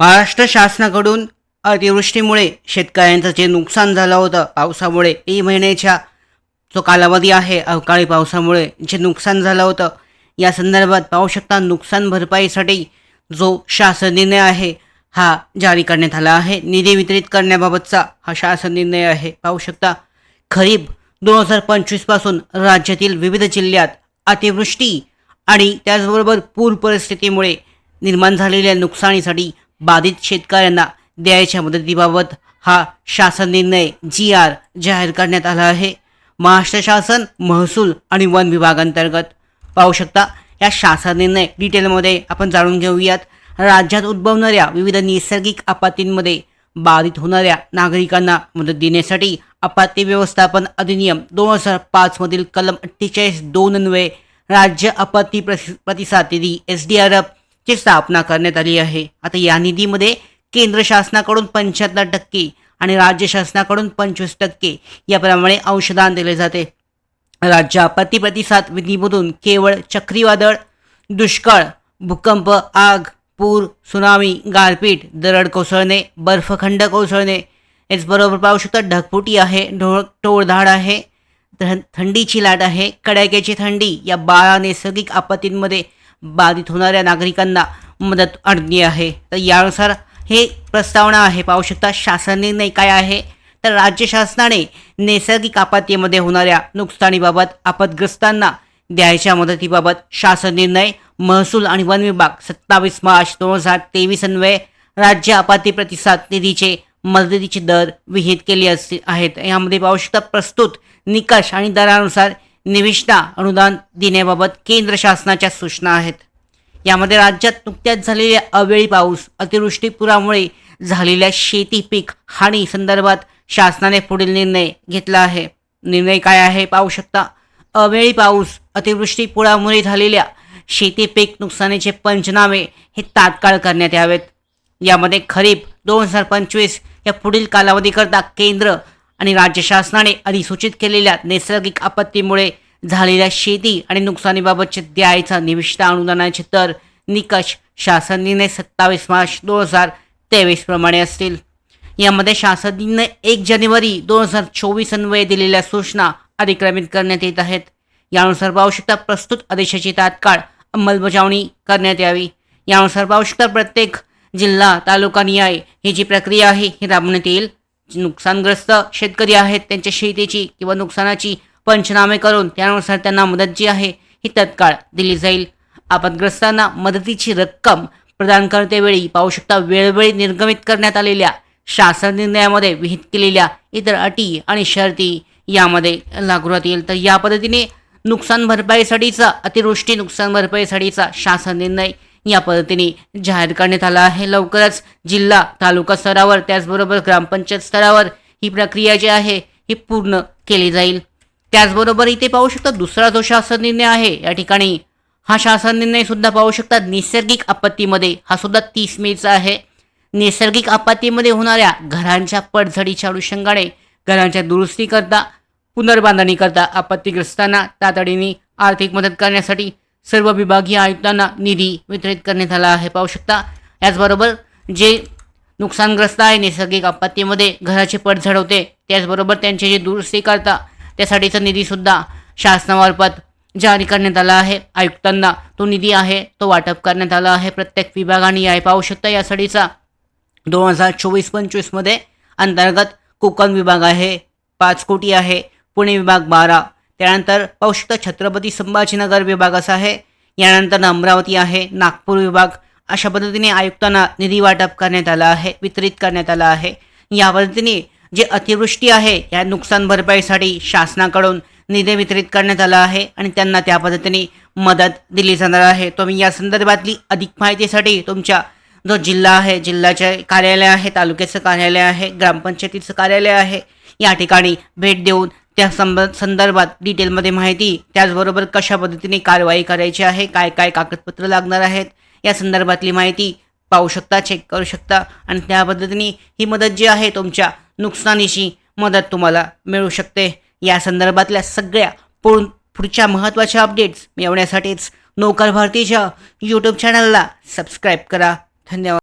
महाराष्ट्र शासनाकडून अतिवृष्टीमुळे शेतकऱ्यांचं जे नुकसान झालं होतं पावसामुळे मे महिन्याच्या जो कालावधी आहे अवकाळी पावसामुळे जे नुकसान झालं होतं या संदर्भात पाहू शकता नुकसान भरपाईसाठी जो शासन निर्णय आहे हा जारी करण्यात आला आहे. निधी वितरित करण्याबाबतचा हा शासन निर्णय आहे. पाहू शकता खरीप दोन हजार पंचवीसपासून राज्यातील विविध जिल्ह्यात अतिवृष्टी आणि त्याचबरोबर पूर परिस्थितीमुळे निर्माण झालेल्या नुकसानीसाठी बाधित शेतकऱ्यांना द्यायच्या मदतीबाबत हा शासन निर्णय जी आर जाहीर करण्यात आला आहे. महाराष्ट्र शासन महसूल आणि वन विभागांतर्गत पाहू शकता या शासन निर्णय डिटेलमध्ये आपण जाणून घेऊयात. राज्यात उद्भवणाऱ्या विविध नैसर्गिक आपत्तींमध्ये बाधित होणाऱ्या नागरिकांना मदत देण्यासाठी आपत्ती व्यवस्थापन अधिनियम दोन हजार पाचमधील कलम अठ्ठेचाळीस दोन अन्वये राज्य आपत्ती प्रति प्रतिसाद निधी एस डी आर एफ ची स्थापना करण्यात आली आहे. आता या निधीमध्ये केंद्र शासनाकडून पंच्याहत्तर टक्के आणि राज्य शासनाकडून पंचवीस टक्के याप्रमाणे अंशदान दिले जाते. राज्य आपत्ती प्रतिसाद निधीमधून केवळ चक्रीवादळ दुष्काळ भूकंप आग पूर सुनामी गारपीट दरड कोसळणे बर्फखंड कोसळणे याचबरोबर पाहू शकता ढगफुटी आहे ढोळ टोळधाड आहे थंडीची लाट आहे कडाक्याची थंडी या बारा नैसर्गिक आपत्तींमध्ये बाधित होणाऱ्या नागरिकांना मदत आणली आहे. तर यानुसार हे प्रस्तावना आहे. पाहू शकता शासन निर्णय काय आहे? तर राज्य शासनाने नैसर्गिक आपत्तीमध्ये होणाऱ्या नुकसानीबाबत आपदग्रस्तांना द्यायच्या मदतीबाबत शासन निर्णय महसूल आणि वन विभाग सत्तावीस मार्च दोन हजार तेवीस अन्वये राज्य आपत्ती प्रतिसाद निधीचे मदतीचे दर विहित केले असते आहेत. यामध्ये पाहू शकता प्रस्तुत निकष आणि दरानुसार निविष्ठा अनुदान देण्याबाबत केंद्र शासनाच्या सूचना आहेत. यामध्ये राज्यात नुकत्याच झालेल्या अवेळी पाऊस अतिवृष्टी पुरामुळे झालेल्या शेती पीक हानी संदर्भात शासनाने पुढील निर्णय घेतला आहे. निर्णय काय आहे पाहू शकता. अवेळी पाऊस अतिवृष्टी पुरामुळे झालेल्या शेती पीक नुकसानीचे पंचनामे हे तात्काळ करण्यात यावेत. यामध्ये खरीप दोन हजार पंचवीस या पुढील कालावधीकरता केंद्र आणि राज्य शासनाने अधिसूचित केलेल्या नैसर्गिक आपत्तीमुळे झालेल्या शेती आणि नुकसानीबाबतचे द्यायचा निविष्ट अनुदानाचे दर निकष शासन सत्तावीस मार्च दोन हजार तेवीस प्रमाणे असतील. यामध्ये शासनाने एक जानेवारी दोन हजार चोवीस अन्वये दिलेल्या सूचना अधिक्रमित करण्यात येत आहेत. यानुसार पाहू प्रस्तुत आदेशाची तात्काळ अंमलबजावणी करण्यात यावी. यानुसार पाहू प्रत्येक जिल्हा तालुका न्याय ही जी प्रक्रिया आहे ही राबवण्यात येईल. नुकसानग्रस्त शेतकरी आहेत त्यांच्या शेतीची किंवा नुकसानाची पंचनामे करून त्यानुसार त्यांना मदत जी आहे ही तत्काळ दिली जाईल. आपदग्रस्तांना मदतीची रक्कम प्रदान करतेवेळी पाहू शकता वेळोवेळी निर्गमित करण्यात आलेल्या शासन निर्णयामध्ये विहित केलेल्या इतर अटी आणि शर्ती यामध्ये लागू राहतील. तर या पद्धतीने नुकसान भरपाईसाठीचा अतिवृष्टी नुकसान भरपाईसाठीचा शासन निर्णय या पद्धतीने जाहीर करण्यात आला आहे. लवकरच जिल्हा तालुका स्तरावर त्याचबरोबर ग्रामपंचायत स्तरावर ही प्रक्रिया जी आहे ही पूर्ण केली जाईल. त्याचबरोबर इथे पाहू शकता दुसरा जो शासन निर्णय आहे या ठिकाणी हा शासन निर्णय सुद्धा पाहू शकता नैसर्गिक आपत्तीमध्ये. हा सुद्धा तीस मेचा आहे. नैसर्गिक आपत्तीमध्ये होणाऱ्या घरांच्या पडझडीच्या अनुषंगाने घरांच्या दुरुस्तीकरता पुनर्बांधणीकरता आपत्तीग्रस्तांना तातडीने आर्थिक मदत करण्यासाठी सर्व विभागीय आयुक्तांना निधी वितरित करण्यात आला आहे. पाहू शकता याचबरोबर जे नुकसानग्रस्त आहे नैसर्गिक आपत्तीमध्ये घराचे पडझड होते त्याचबरोबर त्यांचे जे दुरुस्ती करता त्यासाठीचा निधीसुद्धा शासनामार्फत जारी करण्यात आला आहे. आयुक्तांना तो निधी आहे तो वाटप करण्यात आला आहे. प्रत्येक विभागाने याय पाहू शकता यासाठीचा. दोन हजार चोवीस पंचवीसमध्ये अंतर्गत कोकण विभाग आहे पाच कोटी आहे. पुणे विभाग बारा. त्यानंतर पाहू शकता छत्रपती संभाजीनगर विभाग असा आहे. यानंतर अमरावती आहे नागपूर विभाग. अशा पद्धतीने आयुक्तांना निधी वाटप करण्यात आला आहे वितरित करण्यात आला आहे. या पद्धतीने जे अतिवृष्टी आहे या नुकसान भरपाईसाठी शासनाकडून निधी वितरित करण्यात आला आहे आणि त्यांना त्या पद्धतीने मदत दिली जाणार आहे. तुम्ही या संदर्भातली अधिक माहितीसाठी तुमच्या जो जिल्हा आहे जिल्ह्याचे कार्यालय आहे तालुक्याचं कार्यालय आहे ग्रामपंचायतीचं कार्यालय आहे या ठिकाणी भेट देऊन त्या संब संदर्भात डिटेलमध्ये माहिती त्याचबरोबर कशा पद्धतीने कारवाई करायची आहे काय काय कागदपत्र लागणार आहेत या संदर्भातली माहिती पाहू शकता चेक करू शकता आणि त्या पद्धतीने ही मदत जी आहे तुमच्या नुकसानीची मदत तुम्हाला मिळू शकते. या संदर्भातल्या सगळ्या पुढ पुढच्या महत्त्वाच्या अपडेट्स मिळवण्यासाठीच नोकर भारतीच्या यूट्यूब चॅनलला सबस्क्राईब करा. धन्यवाद.